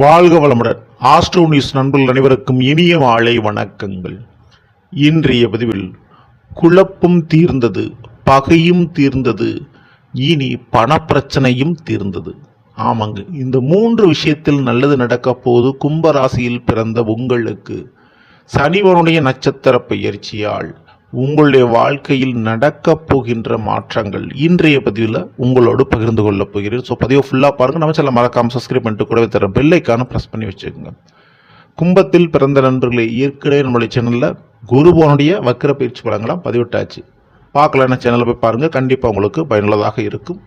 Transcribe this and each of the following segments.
வாழ்க வளமுடன். Astro news நண்பர்கள் அனைவருக்கும் இனிய மாலை வணக்கங்கள். இன்றைய பதிவில் குழப்பம் தீர்ந்தது பகையும் தீர்ந்தது இனி பணப்பிரச்சனையும் தீர்ந்தது. ஆமாங்க இந்த மூன்று விஷயத்தில் நல்லது நடக்க போது கும்பராசியில் பிறந்த உங்களுக்கு சனிவனுடைய நட்சத்திர பயிற்சியால் உங்களுடைய வாழ்க்கையில் நடக்கப் போகின்ற மாற்றங்கள் இன்றைய பதிவில் உங்களோடு பகிர்ந்து கொள்ளப் போகிறேன். ஸோ பதிவை ஃபுல்லாக பாருங்கள் நம்ம சில மறக்காமல் சப்ஸ்கிரைப் பண்ணிட்டு கூடவே தர பெல்லைக்கான ப்ரெஸ் பண்ணி வச்சுக்கோங்க. கும்பத்தில் பிறந்த நண்பர்களை ஏற்கனவே நம்மளுடைய சேனலில் குருபோனுடைய வக்கர பயிற்சி படங்களாம் பதிவிட்டாச்சு. பார்க்கலன்னா சேனலில் போய் பாருங்கள் கண்டிப்பாக உங்களுக்கு பயனுள்ளதாக இருக்கும்.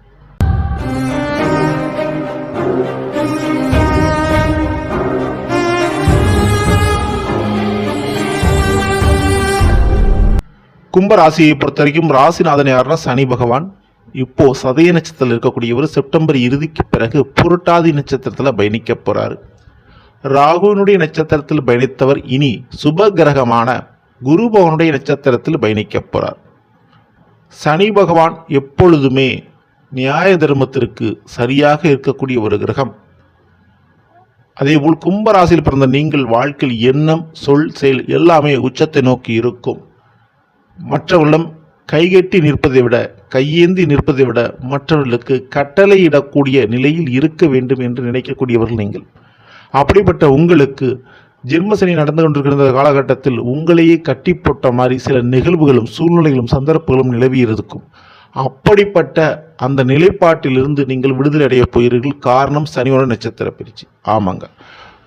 கும்ப ராசியை பொறுத்த வரைக்கும் ராசிநாதன் யாருன்னா சனி பகவான். இப்போ சதய நட்சத்திரத்தில் இருக்கக்கூடியவர் செப்டம்பர் இறுதிக்கு பிறகு புரட்டாதி நட்சத்திரத்தில் பயணிக்க போகிறார் ராகுவினுடைய நட்சத்திரத்தில் பயணித்தவர் இனி சுப கிரகமான குரு பகவானுடைய நட்சத்திரத்தில் பயணிக்க போகிறார் சனி பகவான் எப்பொழுதுமே நியாய தர்மத்திற்கு சரியாக இருக்கக்கூடிய ஒரு கிரகம். அதேபோல் கும்பராசியில் பிறந்த நீங்கள் வாழ்க்கையில் எண்ணம் சொல் செயல் எல்லாமே உச்சத்தை நோக்கி இருக்கும். மற்றவர்களிடம் கைகட்டி நிற்பதை விட கையேந்தி நிற்பதை விட மற்றவர்களுக்கு கட்டளையிடக்கூடிய நிலையில் இருக்க வேண்டும் என்று நினைக்கக்கூடியவர்கள் நீங்கள். அப்படிப்பட்ட உங்களுக்கு ஜென்மசனி நடந்து கொண்டிருக்கிற காலகட்டத்தில் உங்களையே கட்டி போட்ட மாதிரி சில நிகழ்வுகளும் சூழ்நிலைகளும் சந்தர்ப்பங்களும் நிலவி இருக்கும். அப்படிப்பட்ட அந்த நிலைப்பாட்டிலிருந்து நீங்கள் விடுதலை அடைய போகிறீர்கள். காரணம் சனியோட நட்சத்திர பிரிச்சு. ஆமாங்க.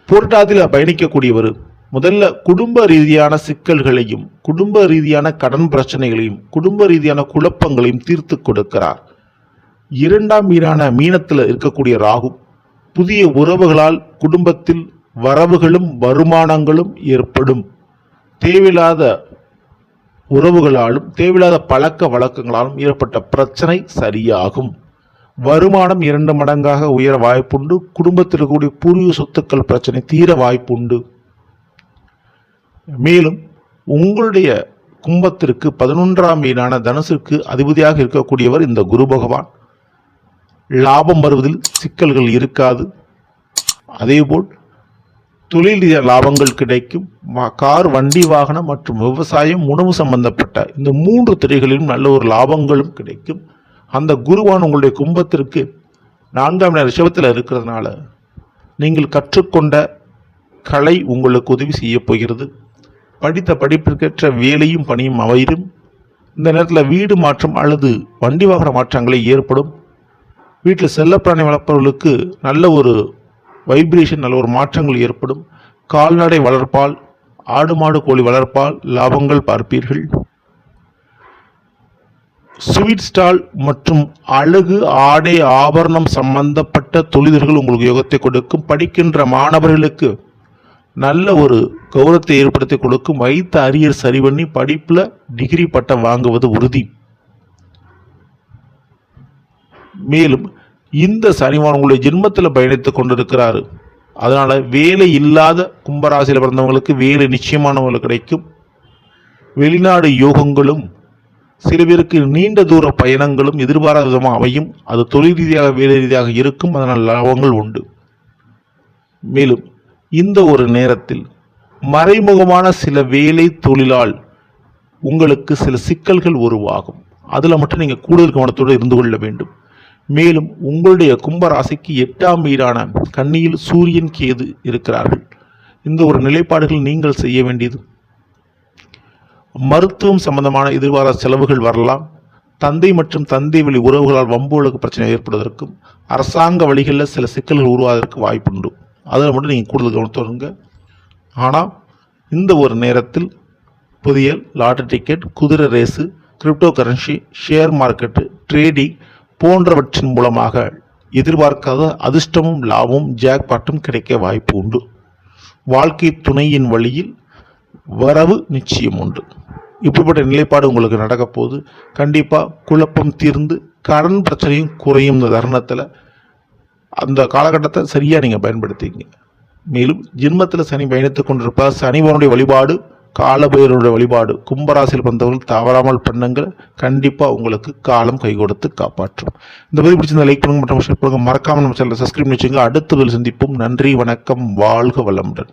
பொருட்டாத்தில் பயணிக்கக்கூடியவர் முதல்ல குடும்ப ரீதியான சிக்கல்களையும் குடும்ப ரீதியான கடன் பிரச்சனைகளையும் குடும்ப ரீதியான குழப்பங்களையும் தீர்த்து கொடுக்கிறார். இரண்டாம் மீனான மீனத்தில் இருக்கக்கூடிய ராகு புதிய உறவுகளால் குடும்பத்தில் வரவுகளும் வருமானங்களும் ஏற்படும். தேவையில்லாத உறவுகளாலும் தேவையில்லாத பழக்க வழக்கங்களாலும் ஏற்பட்ட பிரச்சனை சரியாகும். வருமானம் இரண்டு மடங்காக உயர வாய்ப்புண்டு குடும்பத்தில் இருக்கக்கூடிய பூர்வீக சொத்துக்கள் பிரச்சனை தீர வாய்ப்புண்டு. மேலும் உங்களுடைய கும்பத்திற்கு பதினொன்றாம் வீடான தனுசுக்கு அதிபதியாக இருக்கக்கூடியவர் இந்த குரு பகவான். லாபம் வருவதில் சிக்கல்கள் இருக்காது. அதேபோல் தொழில் லாபங்கள் கிடைக்கும். கார் வண்டி வாகனம் மற்றும் விவசாயம் உணவு சம்பந்தப்பட்ட இந்த மூன்று துறைகளிலும் நல்ல ஒரு லாபங்களும் கிடைக்கும். அந்த குருவான் உங்களுடைய கும்பத்திற்கு நான்காம் நேர ரிஷபத்தில் இருக்கிறதுனால நீங்கள் கற்றுக்கொண்ட கலை உங்களுக்கு உதவி செய்ய போகிறது. படித்த படிப்பிற்கேற்ற வேலையும் பணியும் அமையும் இந்த நேரத்தில் வீடு மாற்றம் அல்லது வண்டி வாகன மாற்றங்களை ஏற்படும். வீட்டில் செல்லப்பிராணி வளர்ப்பவர்களுக்கு நல்ல ஒரு வைப்ரேஷன் நல்ல ஒரு மாற்றங்கள் ஏற்படும். கால்நடை வளர்ப்பால் ஆடு மாடு கோழி வளர்ப்பால் லாபங்கள் பார்ப்பீர்கள். ஸ்வீட் ஸ்டால் மற்றும் அழகு ஆடை ஆபரணம் சம்பந்தப்பட்ட தொழில்கள் உங்களுக்கு யோகத்தை கொடுக்கும். படிக்கின்ற மாணவர்களுக்கு நல்ல ஒரு கௌரவத்தை ஏற்படுத்தி கொடுக்கும் வைத்த அரியர் சரி பண்ணி படிப்பில் டிகிரி பட்டம் வாங்குவது உறுதி. மேலும் இந்த சனிவான் உங்களுடைய ஜென்மத்தில் பயணித்து கொண்டிருக்கிறாரு. அதனால் வேலை இல்லாத கும்பராசியில் பிறந்தவங்களுக்கு வேலை நிச்சயமானவங்களுக்கு கிடைக்கும். வெளிநாடு யோகங்களும் சில பேருக்கு நீண்ட தூர பயணங்களும் எதிர்பாராத விதமாக அமையும். அது தொழில் ரீதியாக வேலை ரீதியாக இருக்கும். அதனால் லாபங்கள் உண்டு. மேலும் இந்த ஒரு நேரத்தில் மறைமுகமான சில வேலை தொழிலால் உங்களுக்கு சில சிக்கல்கள் உருவாகும். அதில் மட்டும் நீங்கள் கூடுதல் கவனத்தோடு இருந்து கொள்ள வேண்டும். மேலும் உங்களுடைய கும்பராசிக்கு எட்டாம் வீடான கன்னியில் சூரியன் கேது இருக்கிறார்கள். இந்த ஒரு நிலைப்பாடுகள் நீங்கள் செய்ய வேண்டியது. மருத்துவம் சம்பந்தமான எதிர்பாராத செலவுகள் வரலாம். தந்தை மற்றும் தந்தை வழி உறவுகளால் வம்புகளுக்கு பிரச்சனை ஏற்படுவதற்கும் அரசாங்க வழிகளில் சில சிக்கல்கள் உருவாவதற்கு வாய்ப்புண்டு. அதில் மட்டும் நீங்கள் கூடுதல் கவனத்தோடுங்க ஆனால் இந்த ஒரு நேரத்தில் புதியல் லாட்டரி டிக்கெட் குதிரை race crypto currency share market trading போன்றவற்றின் மூலமாக எதிர்பார்க்காத அதிர்ஷ்டமும் லாபமும் ஜாக்பாட்டும் கிடைக்க வாய்ப்பு உண்டு. வாழ்க்கை துணையின் வழியில் வரவு நிச்சயம் உண்டு. இப்படிப்பட்ட நிலைப்பாடு உங்களுக்கு நடக்கப்போகுது. கண்டிப்பாக குழப்பம் தீர்ந்து கடன் பிரச்சனையும் குறையும் இந்த தருணத்தில் அந்த காலகட்டத்தை சரியாக நீங்கள் பயன்படுத்திங்க மேலும் ஜென்மத்தில் சனி பயணித்துக் கொண்டிருப்பார். சனிவனுடைய வழிபாடு காலபைரவருடைய வழிபாடு கும்பராசியில் பிறந்தவர்கள் தவறாமல் பண்ணுங்கள். கண்டிப்பாக உங்களுக்கு காலம் கை கொடுத்து காப்பாற்றும். இந்த பதிவு பிடிச்சிருந்த லைக் பண்ணுங்க மற்றும் ஷேர் பண்ணுங்க. மறக்காமல் நம்ம சேனலை சப்ஸ்கிரைப் பண்ணி வச்சுங்க அடுத்த சந்திப்பும் சந்திப்போம். நன்றி வணக்கம் வாழ்க வளமுடன்.